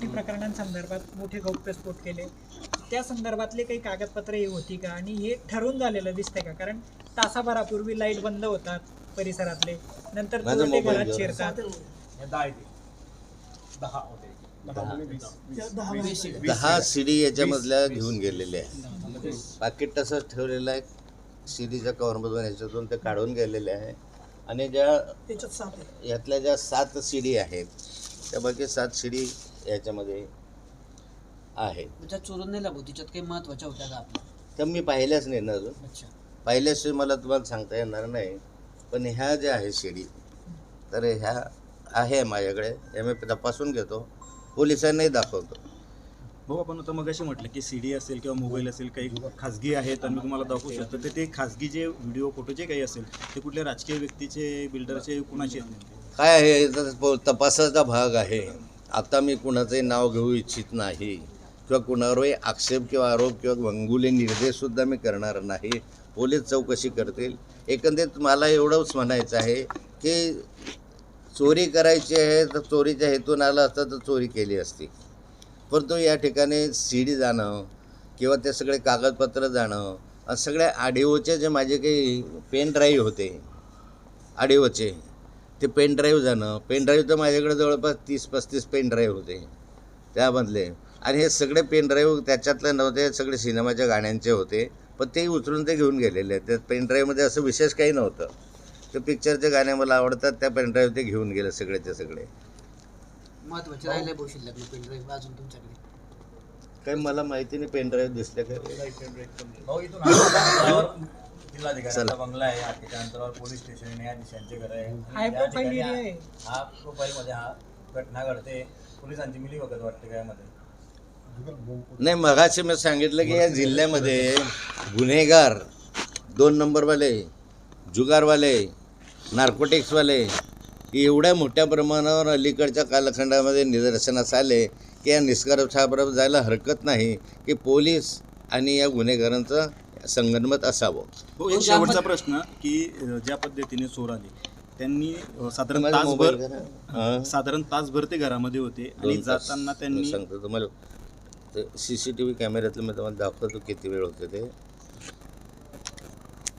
बनावटी प्रकरणांसंदर्भात मोठे गौप्यस्फोट केले. त्या संदर्भातले काही कागदपत्र हे होती का? आणि हे ठरवून झालेलं दिसतंय का? कारण तासाभरापूर्वी लाइट बंद होतात परिसरातले. नंतर घरात. शिरतात. दहा येते दहा होते. दहा सीडी याच्यामधल्या घेऊन गेलेले आहे. पाकिट तसंच ठेवलेलं आहे. सीडीच्या कव्हरमधून याच्यातून ते काढून गेलेले आहे. आणि ज्या त्याच्यात सात आहे. यातल्या ज्या सात सीडी आहेत त्या बाकी सात सीडी याच्यामध्ये आहेत. ज्या चोरून नेल्या भाऊ तिच्यात काही महत्त्वाच्या होत्या का आपल्या? त्या मी पाहिल्याच नाही ना अजून. अच्छा. पाहिल्याशिवाय मला तुम्हाला सांगता येणार नाही. पण ह्या ज्या आहे शिडी तर ह्या आहे माझ्याकडे. हे मी तपासून घेतो. पोलिसांनाही दाखवतो. भाऊ आपण आता मग म्हटलं की सीडी असेल किंवा मोबाईल असेल काही खाजगी आहेत मी तुम्हाला दाखवू शकतो. तर ते खाजगी जे व्हिडिओ फोटो जे काही असेल ते कुठल्या राजकीय व्यक्तीचे बिल्डरचे कुणाचे आहेत नेमके? काय आहे? प- तपासाचा भाग आहे. आता मी कुणाचंही नाव घेऊ इच्छित नाही. किंवा कुणावरही आक्षेप किंवा आरोप किंवा वंगुले निर्देशसुद्धा मी करणार नाही. पोलीस चौकशी करतील. एकंदरीत मला एवढंच म्हणायचं आहे की चोरी करायची आहे तर चोरीच्या हेतून आलं असतं तर चोरी केली असती. परंतु या ठिकाणी सी डी जाणं किंवा ते सगळे कागदपत्र जाणं सगळ्या आडिओचे जे माझे काही पेन ड्राईव्ह होते आडिओचे ते पेन ड्राईव्ह जाणं पेन ड्राईव्ह तर माझ्याकडे जवळपास तीस पस्तीस पेन ड्राईव्ह होते. त्यामधले. आणि हे सगळे पेन ड्राईव्ह त्याच्यातले नव्हते सगळे सिनेमाच्या गाण्यांचे होते. पण ते उचलून ते घेऊन गेलेले. आहेत त्या पेन ड्राईव्हमध्ये असं विशेष काही नव्हतं. ते पिक्चरचे गाणे मला आवडतात त्या पेन ड्राईव्ह ते घेऊन गेले सगळेचे सगळे. महत्त्वाचे राहिले भाऊ शिल्लक पेन ड्राईव्ह अजून तुमच्याकडे? काही मला माहिती नाही पेन ड्राईव्ह दिसले काय भाऊ इथून अंतरावर जिल्हाधिकाऱ्यांचा. बंगला आहे आठच्या अंतरावर पोलीस स्टेशन न्यायाधीशांचे घर आहे या ठिकाणी हा प्रोफाईल मध्ये हा घटना घडते पोलिसांची मिली वगैरे वाटते काय मध्ये नाही मगाशी मी सांगितलं की या जिल्ह्यामध्ये गुन्हेगार दोन नंबरवाले जुगारवाले नार्कोटिक्सवाले एवढ्या मोठ्या प्रमाणावर अलीकडच्या कालखंडामध्ये निदर्शनास आले की या निष्कर्षाबरोबर जायला हरकत नाही की पोलीस आणि या गुन्हेगारांचं संगनमत असावं हो एक शेवटचा प्रश्न की ज्या पद्धतीने चोर आले त्यांनी साधारण तासभर. साधारण तासभर ते घरामध्ये होते आणि दोन तास. जाताना मी त्यांनी सांगतो तुम्हाला सी सी टी व्ही कॅमेऱ्यातलं मी तुम्हाला दाखवतो किती वेळ होते ते